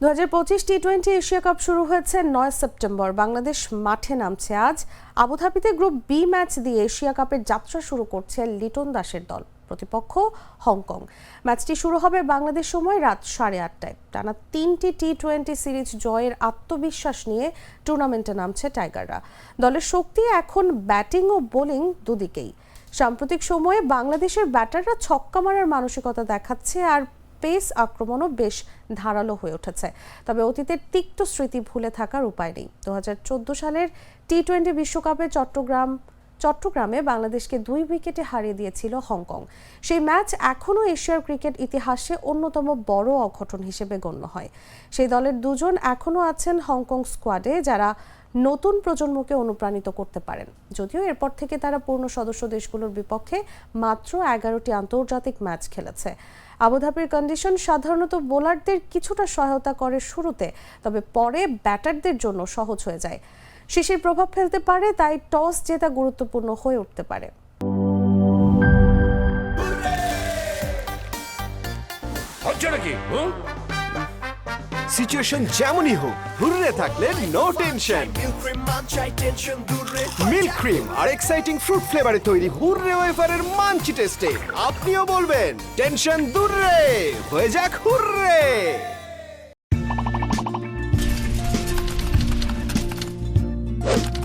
দু হাজার পঁচিশ টি টোয়েন্টি এশিয়া কাপ শুরু হয়েছে নয় সেপ্টেম্বর। বাংলাদেশ মাঠে নামছে আজ। আবুধাবিতে গ্রুপ বি ম্যাচ দিয়ে এশিয়া কাপের যাত্রা শুরু করছে লিটন দাসের দল, প্রতিপক্ষ হংকং। ম্যাচটি শুরু হবে বাংলাদেশ সময় রাত সাড়ে আটটায়। টানা তিনটি টি টোয়েন্টি সিরিজ জয়ের আত্মবিশ্বাস নিয়ে টুর্নামেন্টে নামছে টাইগাররা। দলের শক্তি এখন ব্যাটিং ও বোলিং দুদিকেই। সাম্প্রতিক সময়ে বাংলাদেশের ব্যাটাররা ছক্কা মারার মানসিকতা দেখাচ্ছে আর পেস আক্রমণও বেশ ধারালো হয়ে উঠেছে। তবে অতীতের তিক্ত স্মৃতি ভুলে থাকার উপায় নেই। দু হাজার চোদ্দ সালের টি টোয়েন্টি বিশ্বকাপে চট্টগ্রাম, চট্টগ্রামে বাংলাদেশকে দুই উইকেটে হারিয়ে দিয়েছিল হংকং। সেই ম্যাচ এখনও এশিয়ার ক্রিকেট ইতিহাসে অন্যতম বড় অঘটন হিসেবে গণ্য হয়। সেই দলের দুজন এখনও আছেন হংকং স্কোয়াডে, যারা নতুন প্রজন্মকে অনুপ্রাণিত করতে পারেন। যদিও এরপর থেকে তারা পূর্ণ সদস্য দেশগুলোর বিপক্ষে মাত্র এগারোটি আন্তর্জাতিক ম্যাচ খেলেছে। আবুধাবির কন্ডিশন সাধারণত বোলারদের কিছুটা সহায়তা করে শুরুতে, তবে পরে ব্যাটারদের জন্য সহজ হয়ে যায়। শিশির প্রভাব ফেলতে পারে, তাই টস জেতা গুরুত্বপূর্ণ হয়ে উঠতে পারে। হচ্ছে নাকি? সিচুয়েশন যেমনই হোক হুররে থাকলে নো টেনশন মিল্ক ক্রিম আর এক্সাইটিং ফ্রুট ফ্লেভারে তৈরি হুররে ওয়েফারের মাঞ্চি টেস্টে আপনিও বলবেন টেনশন দূররে হয়ে যাক হুররে। you